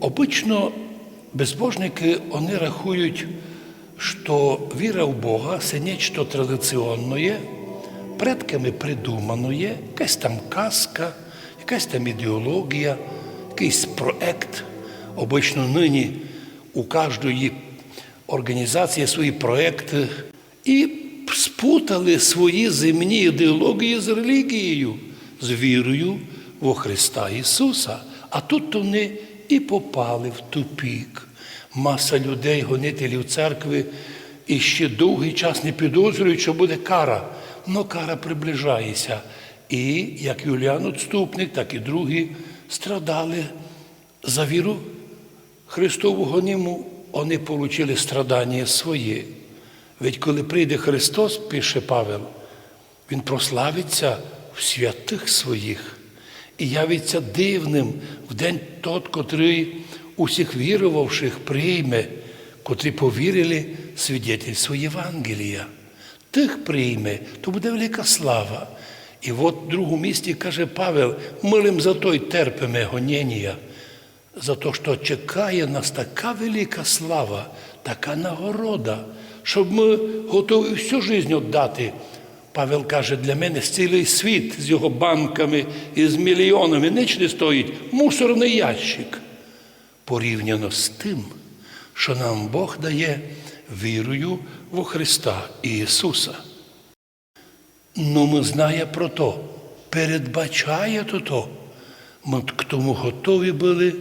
Обично безбожники вони рахують, що віра в Бога це нечто традиціонне, предками придумане, якась там казка, якась там ідеологія, якийсь проект. Обично нині у кожної організації свої проекти і спутали свої земні ідеології з релігією, з вірою во Христа Ісуса. А тут вони і попали в тупік. Маса людей, гонителів церкви, і ще довгий час не підозрюють, що буде кара. Но кара приближається. І як Юліан Отступник, так і другі страдали за віру Христову гоніму, вони отримали страдання своє. Ведь коли прийде Христос, пише Павел, Він прославиться в святих своїх і явиться дивним в день тот, котрий усіх вірувавших прийме, котрі повірили свідетельство Євангелія. Тих прийме, то буде велика слава. І от в другому місті каже Павел, милим за той терпимо гонення, за те, що чекає нас така велика слава, така нагорода, щоб ми готові всю життя віддати. Павел каже, для мене цілий світ з його банками і з мільйонами ніч не стоїть мусорний ящик. Порівняно з тим, що нам Бог дає вірою во Христа Ісуса. Ну, ми знає про то, передбачає то то. Ми к тому готові були,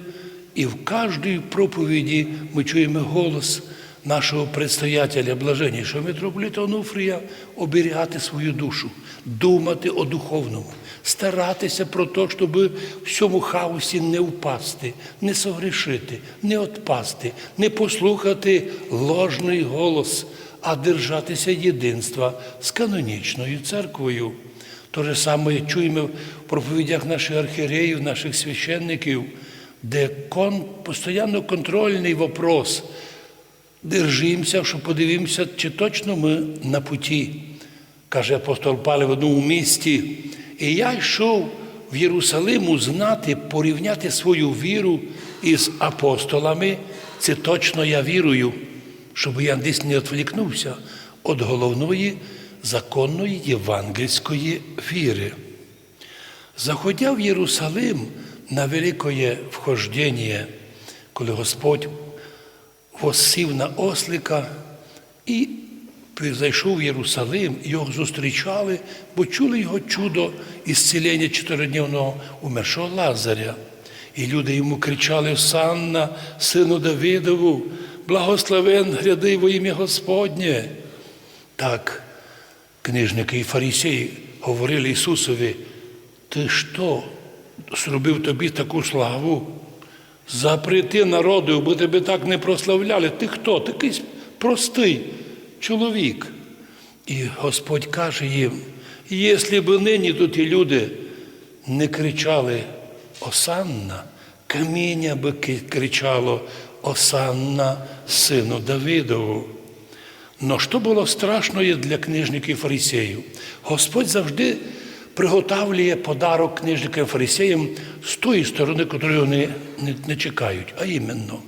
і в кожній проповіді ми чуємо голос нашого предстоятеля блаженнішого митрополіта Онуфрія оберігати свою душу, думати о духовному, старатися про те, щоб в всьому хаосі не впасти, не согрішити, не отпасти, не послухати ложний голос, а держатися єдинства з канонічною церквою. То же саме чуємо в проповідях наших архієреїв, наших священників, де кон, постійно контрольний вопрос. Держимося, що подивимося, чи точно ми на путі, каже апостол Павло в одному місті. І я йшов в Єрусалиму знати, порівняти свою віру із апостолами. Це точно я вірую, щоб я десь не відвлікнувся від головної законної євангельської віри. Заходя в Єрусалим на великое вхождення, коли Господь восів на ослика і зайшов в Єрусалим, його зустрічали, бо чули його чудо ісцілення чотиридневного умершого Лазаря. І люди йому кричали: Санна, сину Давидову, благословен гряди во ім'я Господнє. Так, книжники і фарисеї говорили Ісусові, ти що, зробив тобі таку славу? Запрети народу, бо тебе так не прославляли. Ти хто? Такий простий чоловік. І Господь каже їм, якщо б нині тут і люди не кричали Осанна, каміння би кричало Осанна, сину Давидову. Но що було страшное для книжників фарисеїв? Господь завжди приготовлює подарок книжникам фарисеям з тої сторони, якої вони не, не чекають, а іменно.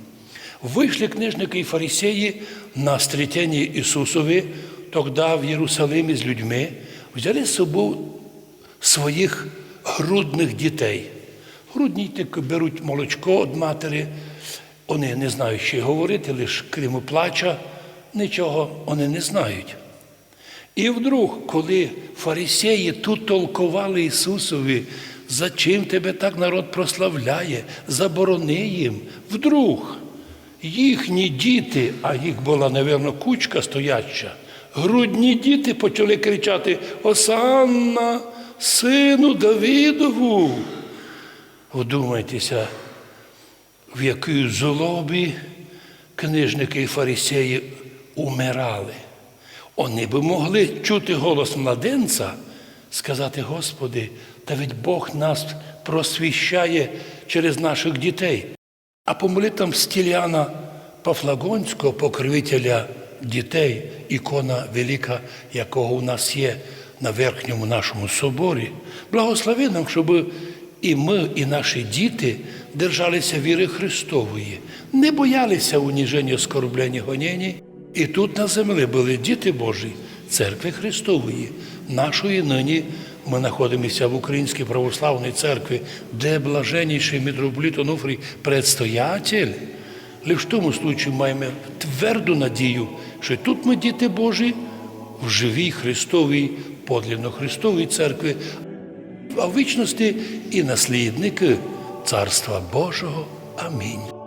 Вийшли книжники і фарисеї на стрітяння Ісусові, тоді в Єрусалимі з людьми, взяли з собою своїх грудних дітей. Грудні тільки беруть молочко від матері, вони не знають, що говорити, лише крім плача, нічого вони не знають. І вдруг, коли фарисеї тут толкували Ісусові, за чим тебе так народ прославляє, заборони їм, вдруг їхні діти, а їх була, напевно, кучка стояча, грудні діти почали кричати: Осанна, сину Давидову. Вдумайтеся, в якій злобі книжники і фарисеї умирали. Вони би могли чути голос младенця, сказати, Господи, та ведь Бог нас просвіщає через наших дітей. А по молитвам Стіляна Пафлагонського, покровителя дітей, ікона велика, якого у нас є на верхньому нашому соборі, благослови нам, щоб і ми, і наші діти держалися віри Христової, не боялися уніження, оскорблення, гонення. І тут на землі були діти Божі, церкви Христової, нашої нині. Ми знаходимося в Українській православній церкві, де блаженніший митрополит Онуфрій предстоятель. Лише в тому случаю маємо тверду надію, що тут ми діти Божі в живій Христовій, подлинно Христовій церкві, а в вічності і наслідники Царства Божого. Амінь.